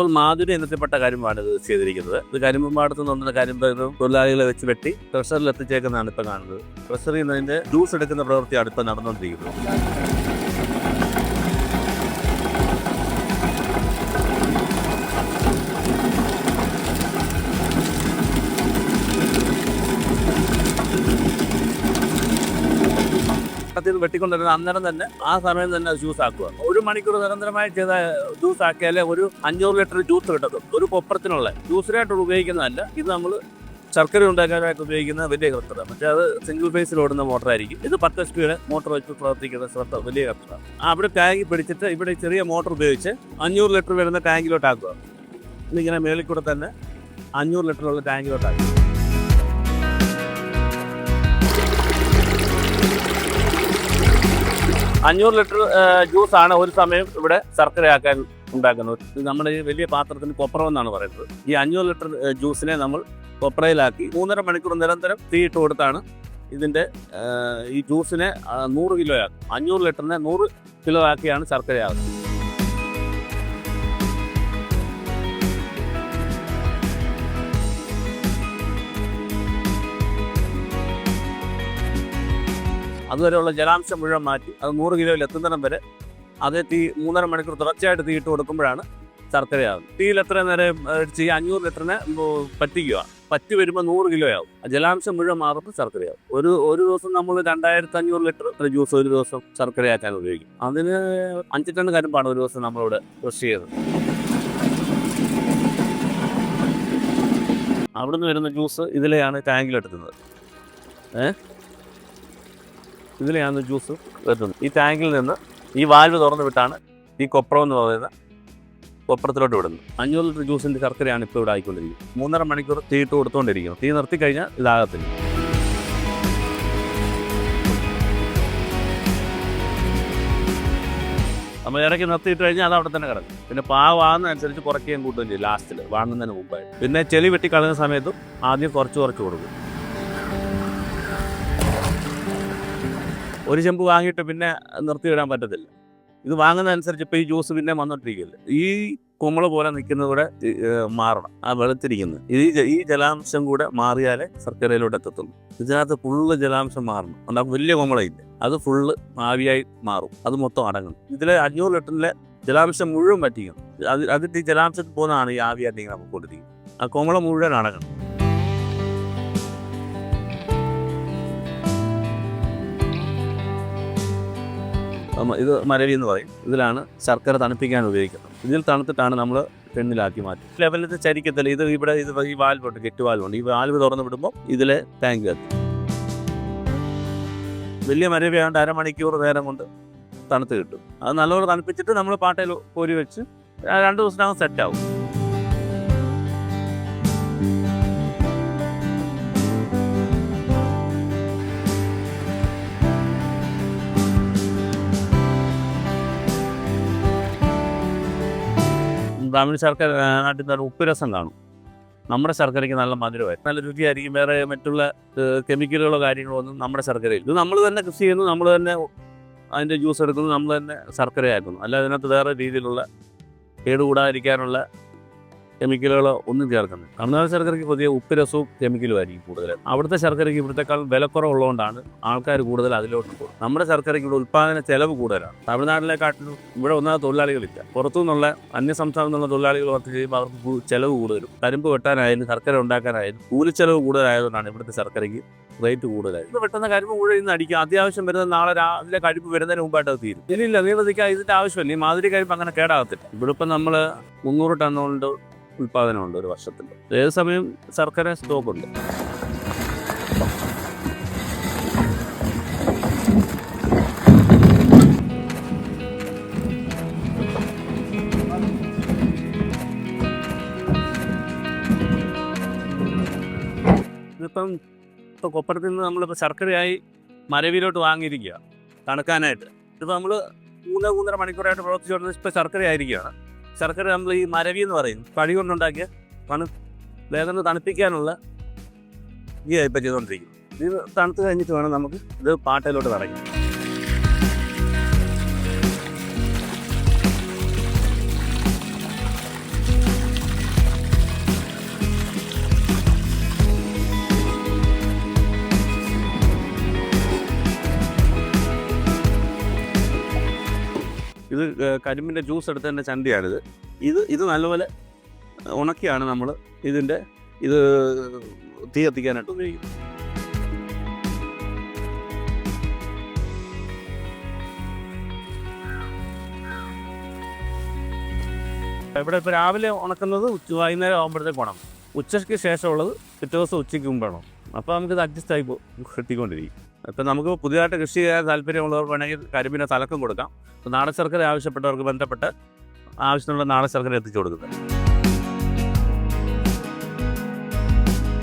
ഇതിപ്പോൾ മാധുരി ഇനത്തിൽപ്പെട്ട കരിമ്പാണ് ഇത് ചെയ്തിരിക്കുന്നത്. ഇത് കരിമ്പാടത്ത് നിന്ന് കരിമ്പ് തൊഴിലാളികളെ വെച്ച് വെട്ടി ക്രഷറിൽ എത്തിച്ചേക്കുന്നതാണ് ഇപ്പം കാണുന്നത്. ക്രഷറിൽ നിന്ന് ജ്യൂസ് എടുക്കുന്ന പ്രവൃത്തിയാണ് ഇപ്പം നടന്നുകൊണ്ടിരിക്കുന്നത്. ത്തിൽ വെട്ടിക്കൊണ്ടിരുന്ന അന്നേരം തന്നെ ആ സമയം തന്നെ ജ്യൂസ് ആക്കുക. ഒരു മണിക്കൂർ നിരന്തരമായി ചെയ്ത ജ്യൂസ് ആക്കിയാലേ ഒരു അഞ്ഞൂറ് ലിറ്റർ ജ്യൂസ് കിട്ടത്തും ഒരു കൊപ്പറത്തിനുള്ള ജ്യൂസിനായിട്ട് ഉപയോഗിക്കുന്നതല്ല. ഇത് നമ്മൾ ശർക്കര ഉണ്ടാക്കാനായിട്ട് ഉപയോഗിക്കുന്ന വലിയ കൃത്യത പക്ഷേ അത് സിംഗിൾ ഫേസിൽ ഓടുന്ന മോട്ടറായിരിക്കും ഇത് പത്ത് എച്ച് പിയുടെ മോട്ടർ വെച്ച് പ്രവർത്തിക്കുന്ന ശ്രദ്ധ വലിയ കൃത്യത അവിടെ ടാങ്ക് പിടിച്ചിട്ട് ഇവിടെ ചെറിയ മോട്ടർ ഉപയോഗിച്ച് അഞ്ഞൂറ് ലിറ്റർ വരുന്ന ടാങ്കിലോട്ടാക്കുക. ഇതിങ്ങനെ മേളിൽ കൂടെ തന്നെ അഞ്ഞൂറ് ലിറ്ററുള്ള ടാങ്കിലോട്ട് അഞ്ഞൂറ് ലിറ്റർ ജ്യൂസ് ആണ് ഒരു സമയം ഇവിടെ ശർക്കരയാക്കാൻ ഉണ്ടാക്കുന്നത്. ഇത് നമ്മുടെ ഈ വലിയ പാത്രത്തിന് കൊപ്രം എന്നാണ് പറയുന്നത്. ഈ അഞ്ഞൂറ് ലിറ്റർ ജ്യൂസിനെ നമ്മൾ കൊപ്രയിലാക്കി മൂന്നര മണിക്കൂർ നിരന്തരം തീയിട്ട് കൊടുത്താണ് ഇതിന്റെ ഈ ജ്യൂസിനെ നൂറ് കിലോ ആക്കും. അഞ്ഞൂറ് ലിറ്ററിനെ നൂറ് കിലോ ആക്കിയാണ് ശർക്കരയാകുന്നത് അതുവരെയുള്ള ജലാംശം മുഴുവൻ മാറ്റി. അത് നൂറ് കിലോയിൽ എത്തുന്നിടം വരെ അത് തീ മൂന്നര മണിക്കൂർ തുടർച്ചയായിട്ട് തീയിട്ട് കൊടുക്കുമ്പോഴാണ് ശർക്കരയാകുന്നത് തീയിൽ എത്ര നേരം ഈ അഞ്ഞൂറ് ലിറ്ററിനെ പറ്റിക്കുക. പറ്റി വരുമ്പോൾ നൂറ് കിലോ ആവും ജലാംശം മുഴുവൻ മാറുമ്പോൾ ശർക്കരയാവും. ഒരു ഒരു ദിവസം നമ്മൾ രണ്ടായിരത്തി അഞ്ഞൂറ് ലിറ്റർ ജ്യൂസ് ഒരു ദിവസം ശർക്കരയാക്കാൻ ഉപയോഗിക്കും. അതിന് അഞ്ച് ടൺ കരിമ്പാണ് ഒരു ദിവസം നമ്മളിവിടെ കൃഷി ചെയ്തത് അവിടുന്ന് വരുന്ന ജ്യൂസ് ഇതിലെയാണ് ടാങ്കിലെടുക്കുന്നത് ഏ? ഇതിലെയാണ് ജ്യൂസ് വരുന്നത്. ഈ ടാങ്കിൽ നിന്ന് ഈ വാൽവ് തുറന്നു വിട്ടാണ് ഈ കൊപ്രം എന്ന് പറയുന്ന കൊപ്രത്തിലോട്ട് വിടുന്നത്. അഞ്ഞൂറ് ലിറ്റർ ജ്യൂസിന്റെ ശർക്കരയാണ് ഇപ്പോൾ ഇവിടെ ആയിക്കൊണ്ടിരിക്കുന്നത്. മൂന്നര മണിക്കൂർ തീയിട്ട് കൊടുത്തുകൊണ്ടിരിക്കുന്നു. തീ നിർത്തി കഴിഞ്ഞാൽ ഇതാകത്തില്ല. നമ്മൾ ഇടയ്ക്ക് നിർത്തിയിട്ട് കഴിഞ്ഞാൽ അത് അവിടെ തന്നെ കിടക്കും. പിന്നെ പാവാകുന്നതനുസരിച്ച് കുറയ്ക്കുകയും കൂട്ടുകയും ചെയ്യും ലാസ്റ്റിൽ വാങ്ങുന്നതിന് മുമ്പായിട്ട്. പിന്നെ ചെളി വെട്ടി കളയുന്ന സമയത്തും ആദ്യം കുറച്ച് കുറച്ച് കൊടുക്കും. ഒരു ചെമ്പ് വാങ്ങിയിട്ട് പിന്നെ നിർത്തിയിടാൻ പറ്റത്തില്ല. ഇത് വാങ്ങുന്നതനുസരിച്ച് ഇപ്പോൾ ഈ ജ്യൂസ് പിന്നെ വന്നോണ്ടിരിക്കില്ല ഈ കുമ്മൾ പോലെ നിൽക്കുന്നത് മാറണം. ആ വെളുത്തിരിക്കുന്നത് ഈ ഈ ജലാംശം കൂടെ മാറിയാലേ ശർക്കരയിലോട്ട് എത്തത്തുള്ളൂ. ഇതിനകത്ത് ഫുള്ള് ജലാംശം മാറണം. ഉണ്ടാകും വലിയ കുമ്മളയില്ല അത് ഫുള്ള് ആവിയായി മാറും. അത് മൊത്തം അടങ്ങണം ഇതിലെ അഞ്ഞൂറ് ലിറ്ററിലെ ജലാംശം മുഴുവൻ പറ്റിക്കണം അത് അതിന്റെ ഈ ജലാംശത്തിൽ പോകുന്നതാണ് ഈ ആവിയായിട്ട് ഇങ്ങനെ നമുക്ക് കൊണ്ടിരിക്കുന്നത് ആ കുമ്മള മുഴുവൻ അടങ്ങണം. ഇത് മരവി എന്ന് പറയും. ഇതിലാണ് ശർക്കര തണുപ്പിക്കാൻ ഉപയോഗിക്കുന്നത്. ഇതിൽ തണുത്തിട്ടാണ് നമ്മൾ പെണ്ണിലാക്കി മാറ്റും ലെവലത്തെ ചരിക്കത്തില്ല ഇത് ഇവിടെ ഇത് ഈ വാൽവുണ്ട് കെട്ട് വാൽവുണ്ട് ഈ വാൽവ് തുറന്ന് വിടുമ്പോൾ ഇതിലെ ടാങ്ക് കത്തും വലിയ മരവിയാണ്ട് അരമണിക്കൂർ നേരം കൊണ്ട് തണുത്ത് കിട്ടും. അത് നല്ലപോലെ തണുപ്പിച്ചിട്ട് നമ്മൾ പാട്ടയിൽ കോരി വെച്ച് രണ്ട് ദിവസത്തിനകം സെറ്റ് തമിഴ് ശർക്കര നാട്ടിൽ നിന്ന് ഉപ്പ് രസം കാണും. നമ്മുടെ ശർക്കരയ്ക്ക് നല്ല മധുരമായിരിക്കും. നല്ല രുചിയായിരിക്കും. വേറെ മറ്റുള്ള കെമിക്കലുകളോ കാര്യങ്ങളോ ഒന്നും നമ്മുടെ ശർക്കരയിൽ ഇത് നമ്മൾ തന്നെ കൃഷി ചെയ്യുന്നു നമ്മൾ തന്നെ അതിന്റെ ജ്യൂസ് എടുക്കുന്നു നമ്മൾ തന്നെ ശർക്കരയാക്കുന്നു അല്ലാതെ അതിനകത്ത് വേറെ രീതിയിലുള്ള കേടുകൂടാതിരിക്കാനുള്ള കെമിക്കലുകളോ ഒന്നും ചേർക്കുന്നില്ല. തമിഴ്നാട് ശർക്കരയ്ക്ക് പുതിയ ഉപ്പ് രസവും കെമിക്കലും ആയിരിക്കും കൂടുതൽ അവിടുത്തെ ശർക്കരയ്ക്ക് ഇവിടുത്തെക്കാൾ വിലക്കുറവുള്ളതുകൊണ്ടാണ് ആൾക്കാർ കൂടുതൽ അതിലോട്ട് പോകും നമ്മുടെ ശർക്കരയ്ക്ക് ഇവിടെ ഉൽപ്പാദന ചെലവ് കൂടുതലാണ്. തമിഴ്നാട്ടിലെക്കാട്ടിലും ഇവിടെ ഒന്നാമത് തൊഴിലാളികളില്ല. പുറത്തുനിന്നുള്ള അന്യ സംസ്ഥാനത്തു നിന്നുള്ള തൊഴിലാളികൾ വർക്ക് ചെയ്യുമ്പോൾ അവർക്ക് ചെലവ് കൂടുതലും. കരിമ്പ് വെട്ടാനായാലും ശർക്കര ഉണ്ടാക്കാനായാലും കൂലിച്ചെലവ് കൂടുതലായതുകൊണ്ടാണ് ഇവിടുത്തെ ശർക്കരയ്ക്ക് റേറ്റ് കൂടുതലായത്. ഇത് വെട്ടുന്ന കരിമ്പ് മുഴുവൻ ഇന്ന് അടിക്കും അത്യാവശ്യം വരുന്ന നാളെ രാവിലെ കഴിപ്പ് വരുന്നതിന് മുമ്പായിട്ട് അത് തീരും ഇല്ലില്ല നീളതിക്കാൻ ഇതിന്റെ ആവശ്യമില്ല. ഈ മാതിരി കരിമ്പ് അങ്ങനെ കേടാകത്തില്ല. ഇവിടെ ഇപ്പം നമ്മൾ മുന്നൂറ് ടൺ കൊണ്ട് ഉൽപ്പാദനമുണ്ട് ഒരു വർഷത്തിൽ. ഏത് സമയം ശർക്കര സ്റ്റോക്ക് ഉണ്ട്? ഇതിപ്പം ഇപ്പോൾ കൊപ്പരത്തിൽ നിന്ന് നമ്മളിപ്പോൾ ശർക്കരയായി മരവിലോട്ട് വാങ്ങിയിരിക്കുക തണുക്കാനായിട്ട്. ഇതിപ്പോൾ നമ്മൾ മൂന്ന് മൂന്നര മണിക്കൂറായിട്ട് പ്രവർത്തിച്ചുകൊണ്ട് ഇപ്പോൾ ശർക്കര ആയിരിക്കുകയാണ് ശർക്കര നമ്മൾ ഈ മരവി എന്ന് പറയും. പഴി കൊണ്ടുണ്ടാക്കിയ തണു വേദന തണുപ്പിക്കാനുള്ള ഈ ഇപ്പം ചെയ്തുകൊണ്ടിരിക്കും ഇത് തണുത്ത് കഴിഞ്ഞിട്ട് വേണം നമുക്ക് ഇത് പാട്ടയിലോട്ട് നിറയ്ക്കും ഇത് കരിമ്പിന്റെ ജ്യൂസ് എടുത്തതിന്റെ ചണ്ടിയാണിത്. ഇത് ഇത് നല്ലപോലെ ഉണക്കിയാണ് നമ്മൾ ഇതിന്റെ ഇത് തീ കത്തിക്കാനായിട്ട് ഉപയോഗിക്കുന്നത്. ഇവിടെ ഇപ്പോൾ രാവിലെ ഉണക്കുന്നത് ഉച്ച വൈകുന്നേരം ആകുമ്പോഴത്തേക്ക് ഉണം ഉച്ചയ്ക്ക് ശേഷമുള്ളത് പിറ്റേ ദിവസം ഉച്ചയ്ക്ക് മുമ്പ് വേണം അപ്പോൾ നമുക്കിത് അഡ്ജസ്റ്റ് ആയി കിട്ടിക്കൊണ്ടിരിക്കും. ഇപ്പം നമുക്ക് പുതിയതായിട്ട് കൃഷി ചെയ്യാൻ താല്പര്യമുള്ളവർക്ക് വേണമെങ്കിൽ കരിമ്പിനെ തലക്കം കൊടുക്കാം. നാടൻ ശർക്കര ആവശ്യപ്പെട്ടവർക്ക് ബന്ധപ്പെട്ട് ആവശ്യത്തിനുള്ള നാടൻ ശർക്കര എത്തിച്ചു കൊടുക്കുന്നത്